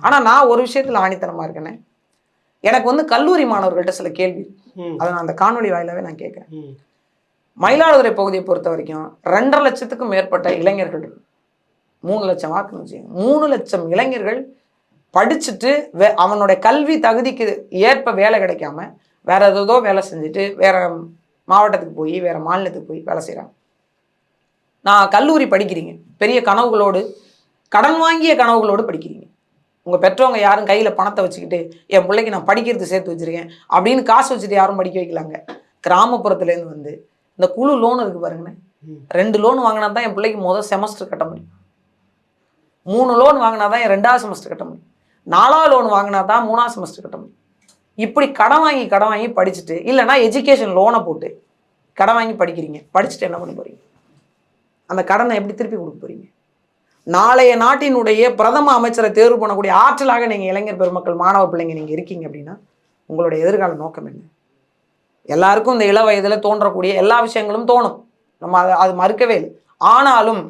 ஆனால் நான் ஒரு விஷயத்தில் ஆணித்தனமாக இருக்கேனே? எனக்கு வந்து கல்லூரி மாணவர்கள்ட்ட சில கேள்வி அதை நான் அந்த காணொளி வாயிலாவே நான் கேட்குறேன். மயிலாடுதுறை பகுதியை பொறுத்த வரைக்கும் ரெண்டரை லட்சத்துக்கும் மேற்பட்ட இளைஞர்கள். மூணு லட்சம் வச்சுக்கோங்க. மூணு லட்சம் இளைஞர்கள் படிச்சுட்டு வே அவனுடைய கல்வி தகுதிக்கு ஏற்ப வேலை கிடைக்காம வேற ஏதோ வேலை செஞ்சுட்டு வேற மாவட்டத்துக்கு போய் வேற மாநிலத்துக்கு போய் வேலை செய்கிறாங்க நான் கல்லூரி படிக்கிறீங்க. பெரிய கனவுகளோடு கடன் வாங்கிய கனவுகளோடு படிக்கிறீங்க. உங்கள் பெற்றவங்க யாரும் கையில் பணத்தை வச்சுக்கிட்டு என் பிள்ளைக்கு நான் படிக்கிறது சேர்த்து வச்சுருக்கேன் அப்படின்னு காசு வச்சுட்டு யாரும் படிக்க வைக்கலாங்க. கிராமப்புறத்துலேருந்து வந்து இந்த குழு லோன் இருக்கு பாருங்கண்ணே. ரெண்டு லோன் வாங்கினா தான் என் பிள்ளைக்கு முதல் செமஸ்டர் கட்ட முடியும். மூணு லோன் வாங்கினா தான் என் ரெண்டாவது செமஸ்டர் கட்ட முடியும். நாலாவது லோன் வாங்கினா தான் மூணாவது செமஸ்டர் கட்ட முடியும். இப்படி கடன் வாங்கி கடன் வாங்கி படிச்சுட்டு இல்லைன்னா எஜுகேஷன் லோனை போட்டு கடன் வாங்கி படிக்கிறீங்க. படிச்சுட்டு என்ன பண்ண போறீங்க? அந்த கடனை எப்படி திருப்பி கொடுக்க போறீங்க? நாளைய நாட்டினுடைய பிரதம அமைச்சரை தேர்வு பண்ணக்கூடிய ஆற்றலாக நீங்கள் இளைஞர் பெருமக்கள் மாணவ பிள்ளைங்க நீங்கள் இருக்கீங்க அப்படின்னா உங்களுடைய எதிர்கால நோக்கம் என்ன? எல்லாருக்கும் இந்த இள வயதில் தோன்றக்கூடிய எல்லா விஷயங்களும் தோணும். நம்ம அதை அது மறுக்கவே இல்லை. ஆனாலும்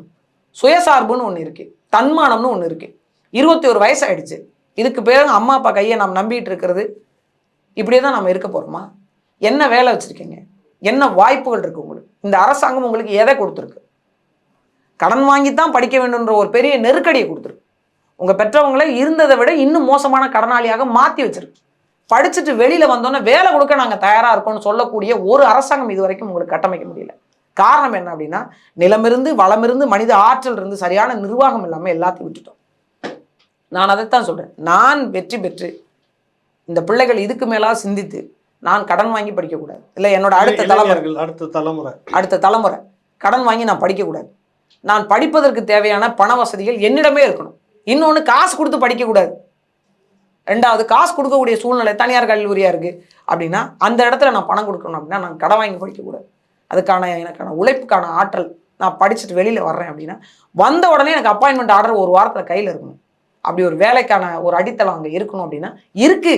சுயசார்புன்னு ஒன்று இருக்குது தன்மானம்னு ஒன்று இருக்குது இருபத்தி ஒரு வயசு ஆயிடுச்சு இதுக்கு பிறகு அம்மா அப்பா கையை நாம் நம்பிட்டு இருக்கிறது இப்படியே தான் நம்ம இருக்க போகிறோமா என்ன வேலை வச்சுருக்கீங்க? என்ன வாய்ப்புகள் இருக்குது உங்களுக்கு? இந்த அரசாங்கம் உங்களுக்கு எதை கொடுத்துருக்கு? கடன் வாங்கி தான் படிக்க வேண்டும்ன்ற ஒரு பெரிய நெருக்கடியை கொடுத்துருக்கு. உங்கள் பெற்றவங்களை இருந்ததை விட இன்னும் மோசமான கடனாளியாக மாற்றி வச்சிருக்கு. படிச்சுட்டு வெளியில் வந்தோன்னே வேலை கொடுக்க நாங்கள் தயாராக இருக்கோம்னு சொல்லக்கூடிய ஒரு அரசாங்கம் இது வரைக்கும் உங்களுக்கு கட்டமைக்க முடியல. காரணம் என்ன அப்படின்னா நிலமிருந்து வளமிருந்து மனித ஆற்றல் இருந்து சரியான நிர்வாகம் இல்லாமல் எல்லாத்தையும் விட்டுட்டோம். நான் அதைத்தான் சொல்கிறேன் நான் வெற்றி பெற்று இந்த பிள்ளைகள் இதுக்கு மேலாக சிந்தித்து நான் கடன் வாங்கி படிக்கக்கூடாது. இல்லை என்னோட அடுத்த தலைமுறை. இளைஞர்கள் அடுத்த தலைமுறை. அடுத்த தலைமுறை. கடன் வாங்கி நான் படிக்கக்கூடாது. நான் படிப்பதற்கு தேவையான பண வசதிகள் என்னிடமே இருக்கணும். இன்னொன்று காசு கொடுத்து படிக்கக்கூடாது. ரெண்டாவது காசு கொடுக்கக்கூடிய சூழ்நிலை தனியார் கல்லூரியாக இருக்குது அப்படின்னா அந்த இடத்துல நான் பணம் கொடுக்கணும் அப்படின்னா நான் கடை வாங்கி படிக்கக்கூடாது அதுக்கான எனக்கான உழைப்புக்கான ஆற்றல் நான் படிச்சுட்டு வெளியில் வர்றேன் அப்படின்னா வந்த உடனே எனக்கு அப்பாயின்மெண்ட் ஆர்டர் ஒரு வாரத்தில் கையில் இருக்கணும். அப்படி ஒரு வேலைக்கான ஒரு அடித்தளம் அங்கே இருக்கணும் அப்படின்னா இருக்கு.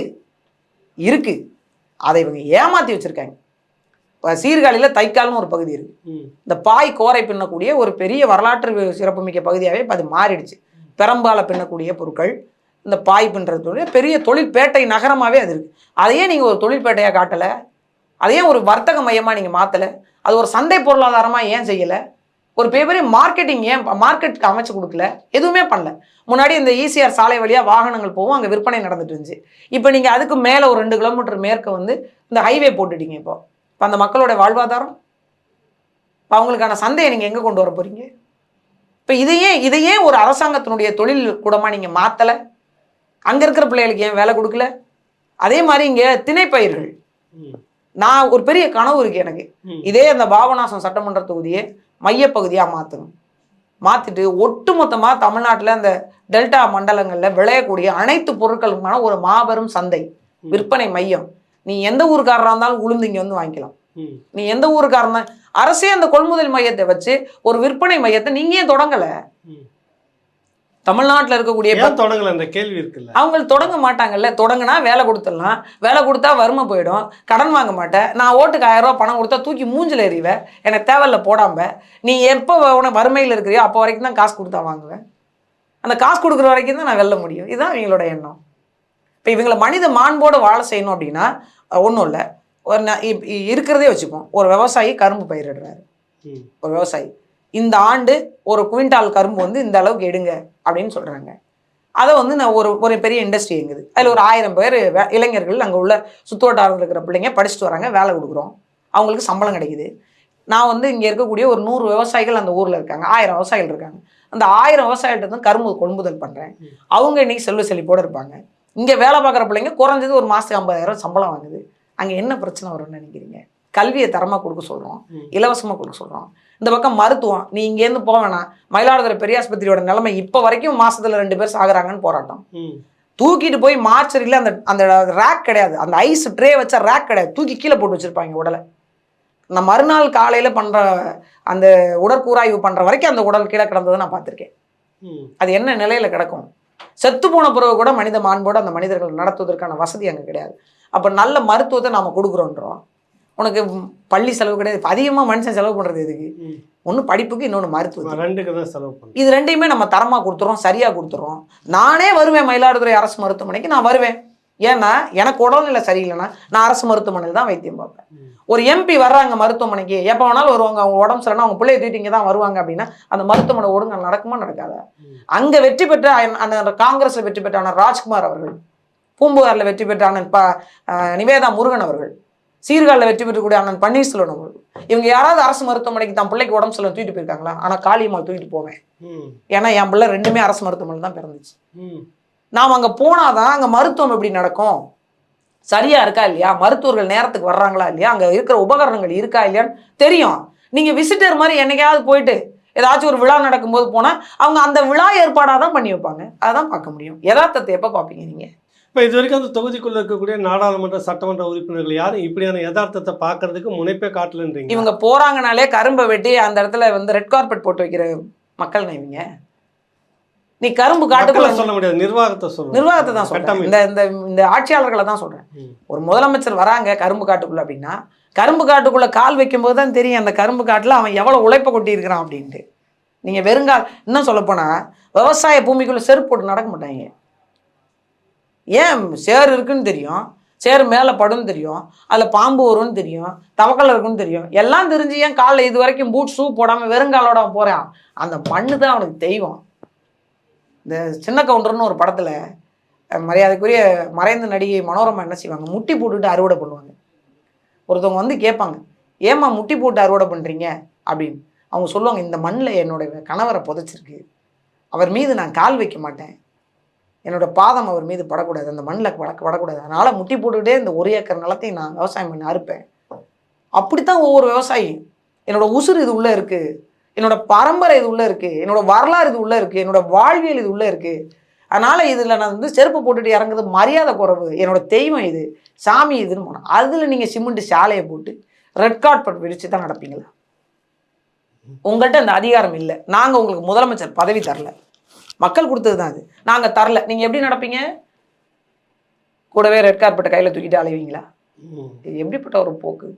இருக்குது அதை இவங்க ஏமாற்றி வச்சுருக்காங்க. சீர்காழியில் தைக்கால்னு ஒரு பகுதி இருக்குது ம், இந்த பாய் கோரை பின்னக்கூடிய ஒரு பெரிய வரலாற்று சிறப்புமிக்க பகுதியாகவே இப்போ அது மாறிடுச்சு. பெரம்பால பின்னக்கூடிய பொருட்கள் இந்த பாய் பின்னுறது பெரிய தொழிற்பேட்டை நகரமாகவே அது இருக்குது அதையே நீங்கள் ஒரு தொழிற்பேட்டையாக காட்டலை. அதையே ஒரு வர்த்தக மையமாக நீங்கள் மாற்றலை அது ஒரு சந்தை பொருளாதாரமாக ஏன் செய்யலை? ஒரு பெரிய பெரிய மார்க்கெட்டிங் ஏன் மார்க்கெட்டுக்கு அமைச்சு கொடுக்கல? எதுவுமே பண்ணல. முன்னாடி இந்த ஈசிஆர் சாலை வழியாக வாகனங்கள் போகும் அங்கே விற்பனை நடந்துட்டு இருந்துச்சு. இப்போ நீங்கள் அதுக்கு மேலே ஒரு ரெண்டு கிலோமீட்டர் மேற்க வந்து இந்த ஹைவே போட்டுட்டீங்க இப்போ. இப்போ அந்த மக்களோட வாழ்வாதாரம்? இப்போ அவங்களுக்கான சந்தையை நீங்கள் எங்கே கொண்டு வர போகிறீங்க இப்போ இதையே இதையே ஒரு அரசாங்கத்தினுடைய தொழில் கூடமாக நீங்கள் மாற்றலை அங்கே இருக்கிற பிள்ளைகளுக்கு ஏன் வேலை கொடுக்கல? அதே மாதிரி இங்கே திணைப்பயிர்கள். நான் ஒரு பெரிய கனவு இருக்கு எனக்கு. இதே அந்த பாபநாசம் சட்டமன்ற தொகுதியை மையப்பகுதியாக மாற்றணும் மாற்றிட்டு ஒட்டுமொத்தமாக தமிழ்நாட்டில் அந்த டெல்டா மண்டலங்களில் விளையக்கூடிய அனைத்து பொருட்களுக்குமான ஒரு மாபெரும் சந்தை விற்பனை மையம். நீ எந்த ஊருக்காரராக இருந்தாலும் உளுந்து இங்கே வந்து வாங்கிக்கலாம். நீ எந்த ஊருக்காரன அரசே அந்த கொள்முதல் மையத்தை வச்சு ஒரு விற்பனை மையத்தை நீங்க ஏன் தொடங்கல. தமிழ்நாட்டில் இருக்கக்கூடிய தொடங்கல? என்ற கேள்வி இருக்குல்ல. அவங்க தொடங்க மாட்டாங்கல்ல. தொடங்கினா வேலை கொடுத்துடலாம். வேலை கொடுத்தா வறுமை போயிடும். கடன் வாங்க மாட்டேன் நான் ஓட்டுக்கு ஆயிரம் ரூபாய் பணம் கொடுத்தா தூக்கி மூஞ்சில் எறிவேன் எனக்கு தேவையில்ல போடாம. நீ எப்போ உனக்கு வறுமையில் இருக்கிறியோ அப்போ வரைக்கும் தான் காசு கொடுத்தா வாங்குவேன். அந்த காசு கொடுக்குற வரைக்கும் தான் நான் வெல்ல முடியும். இதுதான் இவங்களோட எண்ணம். இப்போ இவங்களை மனித மாண்போடு வாழ செய்யணும் அப்படின்னா ஒன்றும் இல்லை. ஒரு ந- இருக்கிறதே வச்சுப்போம். ஒரு விவசாயி கரும்பு பயிரிடுறாரு. ஒரு விவசாயி. இந்த ஆண்டு ஒரு குவிண்டால் கரும்பு வந்து இந்த அளவுக்கு எடுங்க அப்படின்னு சொல்கிறாங்க அதை வந்து நான் ஒரு ஒரு பெரிய இண்டஸ்ட்ரி எங்குது. அதில் ஒரு ஆயிரம் பேர் இளைஞர்கள் அங்கே உள்ள சுற்றுவட்டாரத்தில் இருக்கிற பிள்ளைங்க படிச்சுட்டு வராங்க வேலை கொடுக்குறோம். அவங்களுக்கு சம்பளம் கிடைக்குது. நான் வந்து இங்கே இருக்கக்கூடிய ஒரு நூறு விவசாயிகள் அந்த ஊரில் இருக்காங்க. ஆயிரம் விவசாயிகள் இருக்காங்க. அந்த ஆயிரம் விவசாயிகிட்ட தான் கரும்பு கொள்முதல் பண்ணுறேன் அவங்க இன்னைக்கு செல்வ செழிப்போடு இருப்பாங்க. இங்கே வேலை பார்க்குற பிள்ளைங்க குறைஞ்சது ஒரு மாதத்துக்கு ஐம்பதாயிரம் சம்பளம் வாங்குது. அங்கே என்ன பிரச்சனை வரும்னு நினைக்கிறீங்க? கல்வியை தரமாக கொடுக்க சொல்கிறோம். இலவசமாக கொடுக்க சொல்கிறோம் இந்த பக்கம் மருத்துவம் நீ இங்கேருந்து வேணாம். மயிலாடுதுறை பெரியாஸ்பத்திரியோட நிலைமை இப்போ வரைக்கும் மாசத்துல ரெண்டு பேர் சாகுறாங்கன்னு போராட்டம். தூக்கிட்டு போய் மார்ச்சரியில் அந்த அந்த ரேக் கிடையாது. அந்த ஐஸ் ட்ரே வச்ச ரேக் கிடையாது. தூக்கி கீழே போட்டு வச்சிருப்பாங்க உடலை. நான் மறுநாள் காலையில் பண்ணுற அந்த உடற்கூராய்வு பண்ணுற வரைக்கும் அந்த உடல் கீழே கிடந்ததை நான் பார்த்துருக்கேன். அது என்ன நிலையில் கிடக்கும்? செத்து போன பிறகு கூட மனித மாண்போடு அந்த மனிதர்கள் நடத்துவதற்கான வசதி அங்கே கிடையாது. அப்போ நல்ல மருத்துவத்தை நாம் கொடுக்குறோன்றோம். உனக்கு பள்ளி செலவு கிடையாது. அதிகமாக மனுஷன் செலவு பண்ணுறது எதுக்கு? ம். ஒன்று படிப்புக்கு இன்னொன்று மருத்துவத்துக்கு. ரெண்டுக்கு தான் செலவு பண்ணுறேன் இது ரெண்டையுமே நம்ம தரமாக கொடுத்துறோம் சரியாக கொடுத்துறோம். நானே வருவேன் மயிலாடுதுறை அரசு மருத்துவமனைக்கு நான் வருவேன். ஏன்னா எனக்கு உடல்நிலை சரியில்லைன்னா நான் அரசு மருத்துவமனையில் தான் வைத்தியம் பார்ப்பேன். ஒரு எம்பி வர்றாங்க மருத்துவமனைக்கு எப்போ வேணாலும் வருவாங்க. அவங்க உடம்பு சரியில்லைனா அவங்க பிள்ளைய தூக்கிட்டு இங்கே தான் வருவாங்க அப்படின்னா அந்த மருத்துவமனை ஒழுங்கா நடக்குமா நடக்காதா? அங்கே வெற்றி பெற்ற அந்த காங்கிரஸில் வெற்றி பெற்ற அண்ணன் ராஜ்குமார் அவர்கள் பூம்புகாரில் வெற்றி பெற்ற அண்ணன் ப நிவேதா முருகன் அவர்கள் சீர்காழில் வெற்றி பெற்றக்கூடிய அண்ணன் பன்னீர்செல்வன் அவர்கள். இவங்க யாராவது அரசு மருத்துவமனைக்கு தான் பிள்ளைக்கு உடம்பு சரியில்லை தூக்கிட்டு போயிருக்காங்களா? ஆனால் காளியம்மாள் தூக்கிட்டு போவேன். ஏன்னா என் பிள்ளை ரெண்டுமே அரசு மருத்துவமனையில் தான் பிறந்துச்சு. நாம் அங்கே போனாதான் அங்கே மருத்துவம் எப்படி நடக்கும்? சரியா இருக்கா இல்லையா? மருத்துவர்கள் நேரத்துக்கு வர்றாங்களா இல்லையா? அங்கே இருக்கிற உபகரணங்கள் இருக்கா இல்லையான்னு தெரியும். நீங்கள் விசிட்டர் மாதிரி என்னைக்காவது போயிட்டு ஏதாச்சும் ஒரு விழா நடக்கும்போது போனால் அவங்க அந்த விழா ஏற்பாடாக தான் பண்ணி வைப்பாங்க. அதான் பார்க்க முடியும். யதார்த்தத்தை எப்போ பார்ப்பீங்க நீங்கள் இப்போ இது வரைக்கும் அந்த தொகுதிக்குள்ள இருக்கக்கூடிய நாடாளுமன்ற சட்டமன்ற உறுப்பினர்கள் யாரும் இப்படியான யதார்த்தத்தை பார்க்கறதுக்கு முனைப்பே காட்டலன்றீங்க இவங்க போறாங்கனாலே கரும்பை வெட்டி அந்த இடத்துல வந்து ரெட் கார்பெட் போட்டு வைக்கிற மக்கள் இவங்க? நீ கரும்பு காட்டுக்குள்ள சொல்ல முடியாது நிர்வாகத்தை சொல்லுங்க நிர்வாகத்தை தான் சொல்றேன். இந்த இந்த இந்த ஆட்சியாளர்களை தான் சொல்றேன். ஒரு முதலமைச்சர் வராங்க கரும்பு காட்டுக்குள்ள அப்படின்னா கரும்பு காட்டுக்குள்ள கால் வைக்கும்போது தான் தெரியும் அந்த கரும்பு காட்டுல அவன் எவ்வளவு உழைப்பை கொட்டி இருக்கிறான் அப்படின்ட்டு. நீங்க வெறுங்கால் இன்னும் சொல்லப்போனா விவசாய பூமிக்குள்ள செருப்பு போட்டு நடக்க மாட்டாங்க. ஏன் சேர் இருக்குன்னு தெரியும் சேர் மேலே படுன்னு தெரியும் அதில் பாம்பு வரும்னு தெரியும் தவக்கல் இருக்குன்னு தெரியும். எல்லாம் தெரிஞ்சு ஏன் காலில் இது வரைக்கும் பூட் ஷூ போடாமல் வெறுங்காலோட போகிறான் அந்த மண்ணு தான் அவனுக்கு தெய்வம். இந்த சின்ன கவுண்டர்னு ஒரு படத்தில் மரியாதைக்குரிய மறைந்த நடிகை மனோரமா என்ன செய்வாங்க? முட்டி போட்டுட்டு அறுவடை பண்ணுவாங்க. ஒருத்தவங்க வந்து கேட்பாங்க ஏம்மா முட்டி போட்டு அறுவடை பண்ணுறீங்க அப்படின்னு. அவங்க சொல்லுவாங்க இந்த மண்ணில் என்னுடைய கணவரை புதைச்சிருக்கு. அவர் மீது நான் கால் வைக்க மாட்டேன். என்னோட பாதம் அவர் மீது படக்கூடாது. அந்த மண்ணில் பட படக்கூடாது அதனால் முட்டி போட்டுக்கிட்டே இந்த ஒரு ஏக்கர் நிலத்தையும் நான் விவசாயம் பண்ணி அறுப்பேன். அப்படித்தான் ஒவ்வொரு விவசாயி என்னோடய உசுறு இது உள்ளே இருக்குது என்னோட பரம்பரை இது உள்ளே இருக்குது என்னோட வரலாறு இது உள்ளே இருக்குது என்னோட வாழ்வியல் இது உள்ளே இருக்குது அதனால் இதில் நான் வந்து செருப்பு போட்டுட்டு இறங்குறது மரியாதை குறைவு என்னோட தெய்வம் இது சாமி இதுன்னு போனோம் அதில் நீங்கள் சிமெண்ட் சாலையை போட்டு ரெட் கார்பெட் விரித்து தான் நடப்பீங்களா? உங்கள்கிட்ட அந்த அதிகாரம் இல்லை. நாங்கள் உங்களுக்கு முதலமைச்சர் பதவி தரல. மக்கள் கொடுத்தது தான் அது. நாங்கள் தரல. நீங்கள் எப்படி நடப்பீங்க? கூடவே ரெட் கார்பெட்டை கையில் தூக்கிட்டு அலைவீங்களா. இது எப்படிப்பட்ட ஒரு போக்கு?